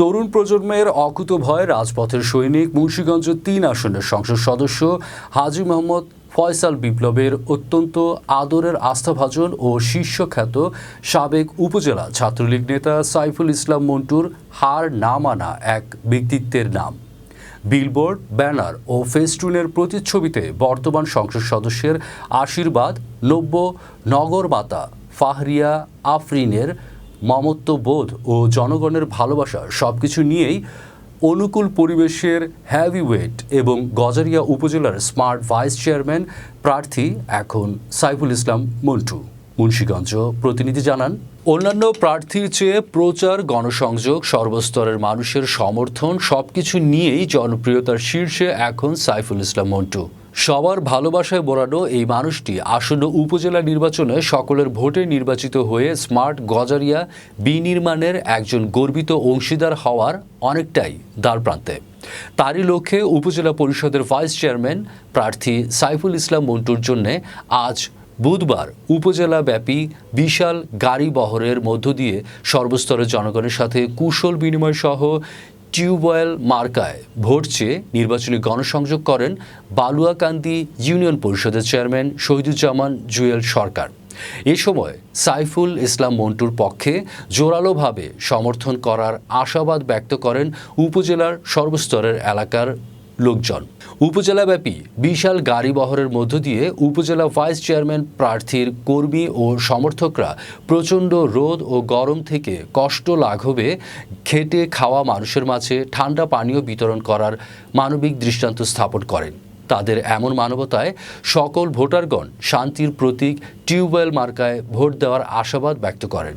তরুণ প্রজন্মের অকুত ভয় রাজপথের সৈনিক মুন্সীগঞ্জ তিন আসনের সংসদ সদস্য হাজি মোহাম্মদ ফয়সাল বিপ্লবের অত্যন্ত আদরের আস্থাভাজন ও শীর্ষখ্যাত সাবেক উপজেলা ছাত্রলীগ নেতা সাইফুল ইসলাম মন্টুর হার না মানা এক ব্যক্তিত্বের নাম। বিলবোর্ড, ব্যানার ও ফেস্টুনের প্রতিচ্ছবিতে বর্তমান সংসদ সদস্যের আশীর্বাদ নব্য নগরমাতা ফাহরিয়া আফরিনের মমত্ববোধ ও জনগণের ভালোবাসা সব কিছু নিয়েই অনুকূল পরিবেশের হ্যাভিওয়েট এবং গজারিয়া উপজেলার স্মার্ট ভাইস চেয়ারম্যান প্রার্থী এখন সাইফুল ইসলাম মন্টু। মুন্সীগঞ্জ প্রতিনিধি জানান, অন্যান্য প্রার্থীর চেয়ে প্রচার, গণসংযোগ, সর্বস্তরের মানুষের সমর্থন সবকিছু নিয়েই জনপ্রিয়তার শীর্ষে এখন সাইফুল ইসলাম মন্টু। সবার ভালোবাসায় বোরানো এই মানুষটি আসন্ন উপজেলা নির্বাচনে সকলের ভোটে নির্বাচিত হয়ে স্মার্ট গজারিয়া বিনির্মাণের একজন গর্বিত অংশীদার হওয়ার অনেকটাই দ্বারপ্রান্তে। তারই লক্ষ্যে উপজেলা পরিষদের ভাইস চেয়ারম্যান প্রার্থী সাইফুল ইসলাম মন্টুর জন্যে আজ বুধবার উপজেলাব্যাপী বিশাল গাড়ি বহরের মধ্য দিয়ে সর্বস্তরের জনগণের সাথে কুশল বিনিময় সহ টিউবওয়েল মার্কায় ভোট চেয়ে নির্বাচনী গণসংযোগ করেন বালুয়াকান্দি ইউনিয়ন পরিষদের চেয়ারম্যান শহীদুজ্জামান জুয়েল সরকার। এ সময় সাইফুল ইসলাম মন্টুর পক্ষে জোরালোভাবে সমর্থন করার আশাবাদ ব্যক্ত করেন উপজেলার সর্বস্তরের এলাকার লোকজন। উপজেলাব্যাপী বিশাল গাড়ি বহরের মধ্য দিয়ে উপজেলা ভাইস চেয়ারম্যান প্রার্থীর কর্মী ও সমর্থকরা প্রচণ্ড রোদ ও গরম থেকে কষ্ট লাঘবে, খেটে খাওয়া মানুষের মাঝে ঠান্ডা পানীয় বিতরণ করার মানবিক দৃষ্টান্ত স্থাপন করেন। তাদের এমন মানবতায় সকল ভোটারগণ শান্তির প্রতীক টিউবওয়েল মার্কায় ভোট দেওয়ার আশাবাদ ব্যক্ত করেন।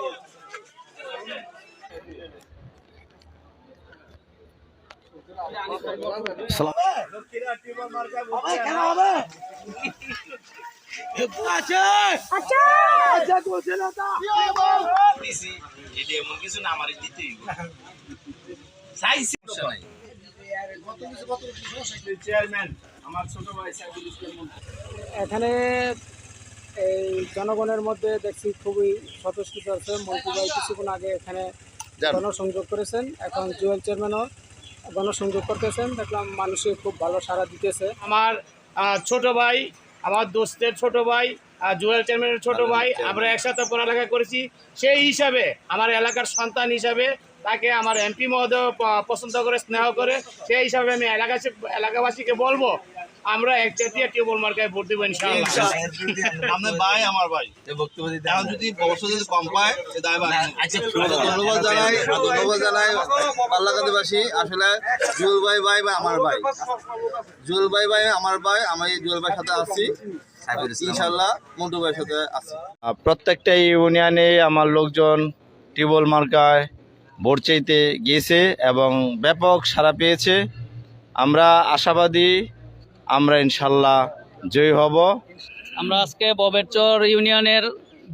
এখানে এই জনগণের মধ্যে দেখছি খুবই স্বতঃস্ফূর্ত আছে মন্ত্রী ভাই কিছুক্ষণ আগে এখানে যান। গণসংযোগ করেছেন এখন জুয়েল চেয়ারম্যানও গণসংযোগ করতেছেন দেখলাম মানুষের খুব ভালো সাড়া দিতেছে। আমার ছোট ভাই আমার দোস্তের ছোট ভাই আর জুয়েল চেয়ারম্যানের ছোট ভাই আমরা একসাথে পড়ালেখা করেছি। সেই হিসাবে আমার এলাকার সন্তান হিসাবে তাকে আমার এমপি মহোদয় পছন্দ করে স্নেহ করে সেই হিসাবে আমি এলাকা এলাকাবাসীকে বলব আমরা এক জাতীয় টিউবল মার্কায় ভোট দেবো ইনশাআল্লাহ। আপনার ভাই আমার ভাই। এখন যদি অবশ্য যদি কম পায় সে দায় বাড়ে ধন্যবাদ জানাই ধন্যবাদ জানাই আসলে জুয়েল ভাই ভাই বা আমার ভাই। জুয়েল ভাই ভাই আমার ভাই আমি জুয়েল ভাইয়ের সাথে আছি। ইনশাল্লাহ মন্টু ভাইয়ের সাথে আছি। প্রত্যেকটা ইউনিয়নে আমার লোকজন টিউবওয়েল মার্কায় ভোট চাইতে গিয়েছে এবং ব্যাপক সাড়া পেয়েছে। আমরা আশাবাদী আমরা ইনশাল্লাহ জয়ী হব। আমরা আজকে ববেরচর ইউনিয়নের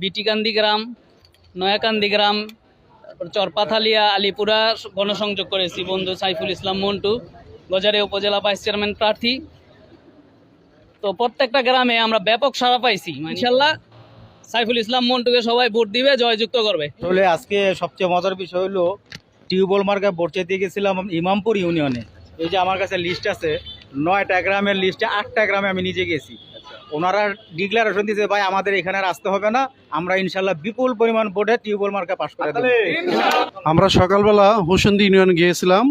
বিটিকান্দি গ্রাম নয়াকান্দি গ্রাম তারপর চরপাথালিয়া আলিপুরা গণসংযোগ করেছি বন্ধু সাইফুল ইসলাম মন্টু গজারে উপজেলা ভাইস চেয়ারম্যান প্রার্থী। তো প্রত্যেকটা গ্রামে আমরা ব্যাপক সাড়া পাইছি ইনশাল্লাহ সাইফুল ইসলাম মন্টুকে সবাই ভোট দিবে জয়যুক্ত করবে। তাহলে আজকে সবচেয়ে মজার বিষয় হলো টিউবওয়েল মার্কা ভোট চাইতে গেছিলাম ইমামপুর ইউনিয়নে। এই যে আমার কাছে লিস্ট আছে নয়টা গ্রামের লিস্টে আটটা গ্রামে আমি নিজে গেছি। ওনারা ডিক্লারেশন দিয়েছে ভাই আমাদের এখানে আর আসতে হবে না আমরা ইনশাল্লাহ বিপুল পরিমাণ ভোটে টিউবওয়েল মার্কা পাশ করে দেবো। আমরা সকালবেলা হুসেন্দি ইউনিয়ন গিয়েছিলাম।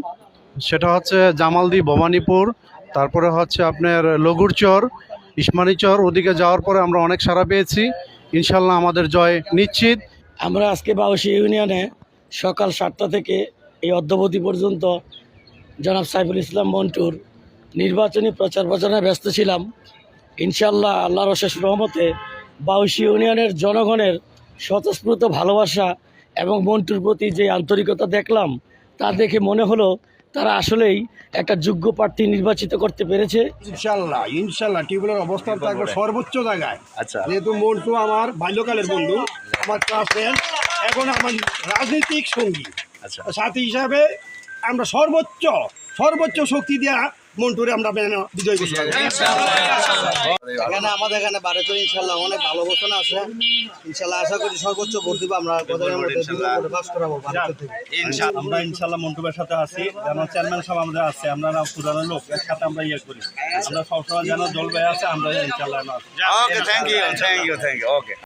সেটা হচ্ছে জামালদি ভবানীপুর তারপরে হচ্ছে আপনার লগুরচর ইসমানীচর ওদিকে যাওয়ার পরে আমরা অনেক সাড়া পেয়েছি। ইনশাল্লাহ আমাদের জয় নিশ্চিত। আমরা আজকে বাউসি ইউনিয়নে সকাল সাতটা থেকে এই অদ্যবধি পর্যন্ত জনাব সাইফুল ইসলাম মন্টুর নির্বাচনী প্রচার প্রচারণায় ব্যস্ত ছিলাম। ইনশাল্লাহ আল্লাহর অশেষ রহমতে বাউসি ইউনিয়নের জনগণের স্বতঃস্ফূর্ত ভালোবাসা এবং মন্টুর প্রতি যে আন্তরিকতা দেখলাম তা দেখে মনে হলো তারা আসলেই একটা যোগ্য প্রার্থী নির্বাচিত করতে পেরেছে। ইনশাল্লাহ ইনশাল্লাহ টিউবওয়েলের অবস্থান থাকবে সর্বোচ্চ জায়গায়। আচ্ছা। যেহেতু মন্টু আমার বাল্যকালের বন্ধু আমার ক্লাস ফ্রেন্ড এখন আমার রাজনৈতিক সঙ্গী। আচ্ছা। সাথী হিসাবে আমরা সর্বোচ্চ সর্বোচ্চ শক্তি দেওয়া মন্টুরে আমরা বিজয় করতে পারব। এখানে আমাদের এখানে বারেচর ইনশাল্লাহ অনেক ভালো অবস্থান আছে। ইনশাল্লাহ আশা করি সর্বোচ্চ ভোট দিব আমরা পাস করাবো আমরা ইনশাল্লাহ মন্টুবের সাথে আছি। যেন চেয়ারম্যান সাহেব আমাদের আছে আমরা না পুরানো লোক এর সাথে আমরা ইয়ে করি। আমরা সবসময় যেন জলবায়ু আছে আমরা ইনশাল্লাহ okay thank you thank you thank you okay